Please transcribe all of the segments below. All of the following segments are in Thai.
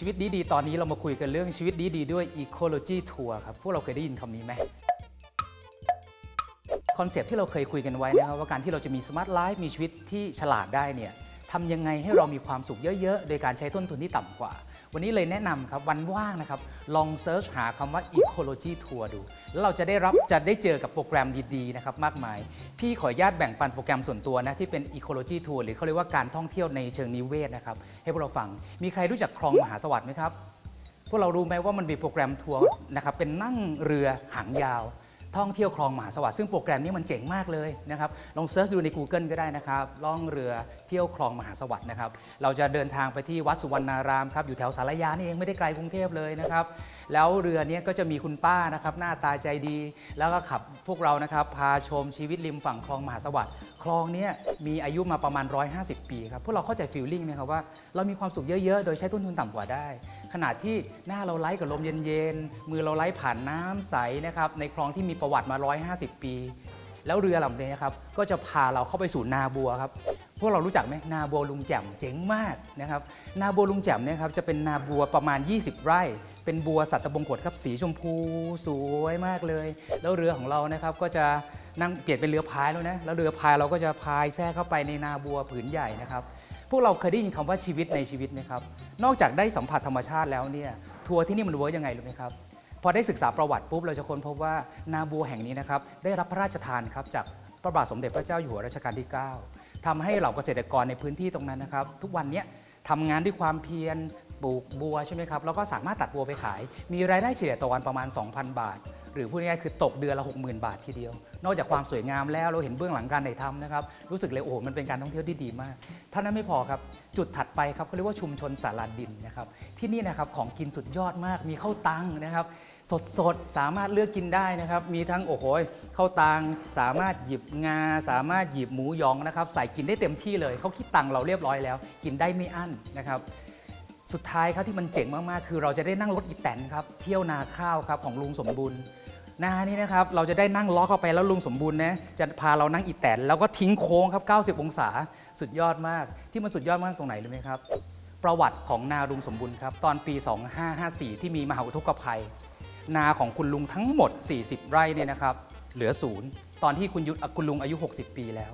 ชีวิตดีๆ ตอนนี้เรามาคุยกันเรื่องชีวิตดีๆด้วย Ecology Tour ครับ พวกเราเคยได้ยินคำนี้ไหมคอนเซปที่เราเคยคุยกันไว้นะครับว่าการที่เราจะมีสมาร์ทไลฟ์มีชีวิตที่ฉลาดได้เนี่ย ทำยังไงให้เรามีความสุขเยอะๆ โดยการใช้ต้นทุนที่ต่ำกว่า วันนี้เลยแนะนำครับวันว่างนะครับ ลองเซิร์ชหาคำว่า ecology tour ดู แล้วเราจะได้รับจะได้เจอกับโปรแกรมดีๆนะครับมากมาย พี่ขออนุญาตแบ่งปันโปรแกรมส่วนตัวนะที่เป็น ecology tour หรือเขาเรียกว่าการท่องเที่ยวในเชิงนิเวศนะครับให้พวกเราฟัง มีใครรู้จักคลองมหาสวัสดิ์ไหมครับพวกเรารู้ไหมว่ามันมีโปรแกรมทัวร์นะครับเป็นนั่งเรือหางยาว ท่องเที่ยวคลองมหาสวัสดิ์ซึ่งโปรแกรมนี้มันเจ๋งมากเลยนะครับลองเซิร์ชดูใน Google ก็ได้นะครับล่องเรือเที่ยวคลองมหาสวัสดิ์นะครับเราจะเดินทางไปที่วัดสุวรรณารามครับอยู่แถวสารยานี่เองไม่ได้ไกลกรุงเทพเลยนะครับแล้วเรือเนี้ก็จะมีคุณป้านะครับหน้าตาใจดี แล้วก็ขับพวกเรานะครับพาชมชีวิตริมฝั่งคลองมหาสวัสดิ์คลองเนี้ยมีอายุมาประมาณ 150 ปีครับพวกเราเข้าใจฟีลลิ่งไหมครับว่าเรามีความสุขเยอะๆ โดยใช้ต้นทุนต่ำกว่าได้ ขนาดที่หน้าเราไล่กับลมเย็นๆ มือเราไล่ผ่านน้ำใสนะครับในคลองที่มีประวัติมา 150 ปี แล้วเรือลำนี้ครับก็จะพาเราเข้าไปสู่นาบัวครับพวกเรารู้จักไหมนาบัวลุงแจ่มเจ๋งมากนะครับนาบัวลุงแจ่มเนี่ยครับจะเป็นนาบัวประมาณ 20 ไร่ เป็นบัวสัตบงกฎครับสีชมพูสวยมากเลย แล้วเรือของเรานะครับก็จะนั่งเปลี่ยนเป็นเรือพายแล้วนะแล้วเรือพายเราก็จะพายแทรกเข้าไปในนาบัวผืนใหญ่นะครับพวกเราเคยได้ยินคำว่าชีวิตในชีวิตไหมครับ นอกจากได้สัมผัสธรรมชาติแล้วเนี่ยทัวร์ที่นี่มันเวิร์กยังไงรู้ไหมครับ พอได้ศึกษาประวัติปุ๊บเราจะค้นพบว่านาบัวแห่งนี้นะครับได้รับพระราชทานครับจากพระบาทสมเด็จพระเจ้าอยู่หัวรัชกาลที่ 9ทำให้เหล่าเกษตรกรในพื้นที่ตรงนั้นนะครับ ทุกวันนี้ทำงานด้วยความเพียรปลูกบัวใช่ไหมครับแล้วก็สามารถตัดบัวไปขาย มีรายได้เฉลี่ยต่อวันประมาณ 2,000 บาท หรือพูดง่ายๆคือตกเดือนละ 60,000 บาททีเดียว นอกจากความสวยงามแล้วเราเห็นเบื้องหลังการถ่ายทำนะครับรู้สึกเลยโอ้โหมันเป็นการท่องเที่ยวที่ดีมากเท่านั้นไม่พอครับจุดถัดไปครับเขาเรียกว่าชุมชนสาราดินนะครับที่นี่นะครับของกินสุดยอดมากมีข้าวตังนะครับสดสดๆสามารถเลือกกินได้นะครับ มีทั้งโอ้โหข้าวตังสามารถหยิบงา สามารถหยิบหมูยองนะครับ ใส่กินได้เต็มที่เลยเขาคิดตังเราเรียบร้อยแล้ว กินได้ไม่อั้นนะครับ สุดท้ายครับที่มันเจ๋งมากๆ คือเราจะได้นั่งรถอีแตนครับเที่ยวนาข้าวครับของลุงสมบูรณ์นานี่นะครับเราจะได้นั่งล้อเข้าไปแล้วลุงสมบูรณ์นะจะพาเรานั่งอีแตนแล้วก็ทิ้งโค้งครับ 90 องศาสุดยอดมาก ที่มันสุดยอดมากตรงไหนรู้ไหมครับ ประวัติของนาลุงสมบูรณ์ครับตอนปี 2554 ที่มีมหาอุทกภัย นาของคุณลุงทั้งหมด 40 ไร่เนี่ยนะครับเหลือศูนย์ตอนที่คุณยุทธคุณลุงอายุ 60 ปีแล้ว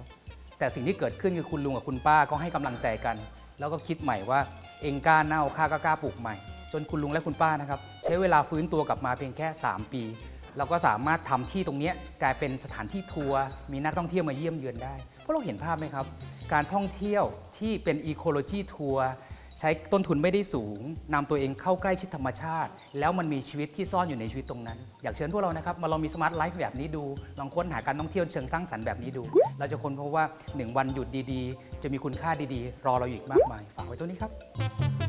แต่สิ่งที่เกิดขึ้นคือคุณลุงกับคุณป้าก็ให้กำลังใจกัน แล้วก็คิดใหม่ว่าเองกล้าเน่าข้าก็กล้าปลูกใหม่ จนคุณลุงและคุณป้านะครับ ใช้เวลาฟื้นตัวกลับมาเพียงแค่ 3 ปี เราก็สามารถทำที่ตรงนี้กลายเป็นสถานที่ทัวร์มีนักท่องเที่ยวมาเยี่ยมเยือนได้พวกเราเห็นภาพไหมครับ การท่องเที่ยวที่เป็นอีโคโลจีทัวร์ ใช้ต้นทุนไม่ได้สูงนำตัวเองเข้าใกล้ชิดธรรมชาติ แล้วมันมีชีวิตที่ซ่อนอยู่ในชีวิตตรงนั้น อยากเชิญพวกเรานะครับมาลองมีสมาร์ทไลฟ์แบบนี้ดูลองค้นหาการท่องเที่ยวเชิงสร้างสรรค์แบบนี้ดู เราจะค้นพบว่า 1 วันหยุดดีๆ จะมีคุณค่าดีๆ รอเราอยู่อีกมากมาย ฝากไว้ตัวนี้ครับ